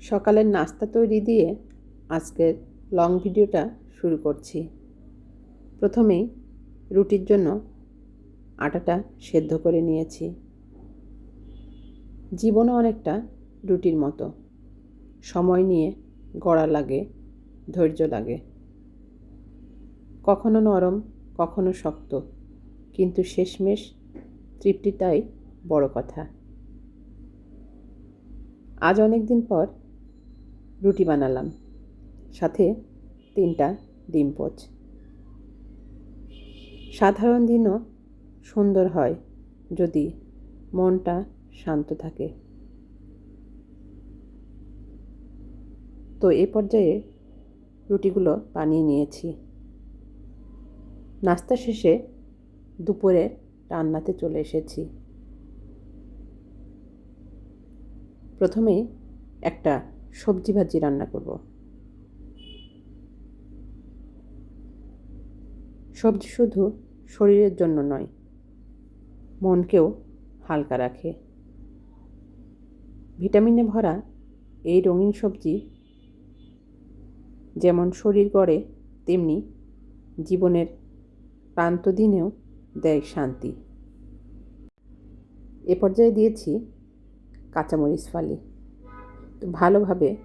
সকালের নাস্তা তৈরি দিয়ে আজকের লং ভিডিওটা শুরু করছি। প্রথমেই রুটির জন্য আটাটা সেদ্ধ করে নিয়েছি। জীবনও অনেকটা রুটির মতো। সময় নিয়ে গড়া লাগে, ধৈর্য লাগে। কখনো নরম, কখনো শক্ত, কিন্তু শেষমেশ তৃপ্তিটাই বড় কথা। আজ অনেক দিন পর রুটি বানালাম। সাথে তিনটা ডিম পোচ। সাধারণ দিনও সুন্দর হয় যদি মনটা শান্ত থাকে। তো এই পর্যায়ে রুটিগুলো বানিয়ে নিয়েছি। নাস্তা শেষে দুপুরে রান্নাতে চলে এসেছি। প্রথমেই একটা সবজি ভাজি রান্না করব। সবজি শুধু শরীরের জন্য নয়, মনকেও হালকা রাখে। ভিটামিনে ভরা এই রঙিন সবজি যেমন শরীর গড়ে, তেমনি জীবনের ক্লান্ত দিনেও দেয় শান্তি। এ পর্যায়ে দিয়েছি কাঁচামরিচ ফালি। তো ভালোভাবে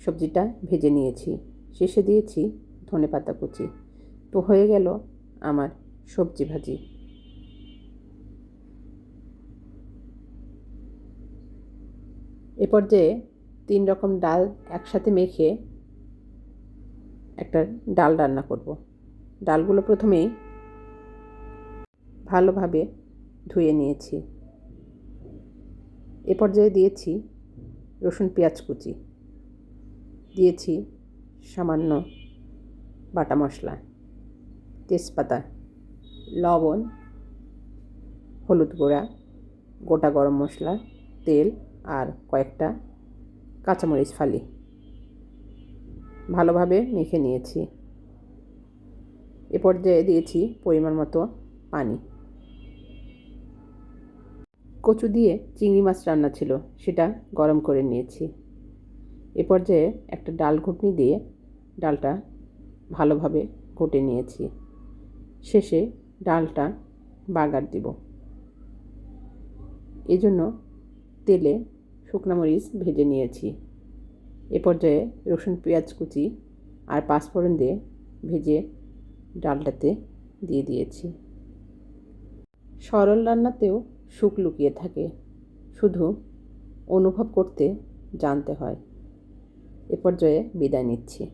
সবজিটা ভেজে নিয়েছি। শেষে দিয়েছি ধনে পাতা কুচি। তো হয়ে গেল আমার সবজি ভাজি। এ পর্যায়ে তিন রকম ডাল একসাথে মেখে একটা ডাল রান্না করব। ডালগুলো প্রথমেই ভালোভাবে ধুয়ে নিয়েছি। এ পর্যায়ে দিয়েছি রসুন, পেঁয়াজ কুচি। দিয়েছি সামান্য বাটা মশলা, তেজপাতা, লবণ, হলুদ গুঁড়া, গোটা গরম মশলা, তেল আর কয়েকটা কাঁচামরিচ ফালি। ভালোভাবে মেখে নিয়েছি। এ পর্যায়ে দিয়েছি পরিমাণ মতো পানি। কচু দিয়ে চিংড়ি মাছ রান্না ছিল, সেটা গরম করে নিয়েছি। এ পর্যায়ে একটা ডাল ঘুটনি দিয়ে ডালটা ভালোভাবে ঘুটে নিয়েছি। শেষে ডালটা বাগার দিব। এই জন্য তেলে শুকনো মরিচ ভেজে নিয়েছি। এ পর্যায়ে রসুন, পেঁয়াজ কুচি আর পাঁচফোড়ন দিয়ে ভেজে ডালটাতে দিয়ে দিয়েছি। সরল রান্নাতেও সুখ লুকিয়ে থাকে। শুধু অনুভব করতে জানতে হয়। এ পর্যায়ে বিদায় নিচ্ছি।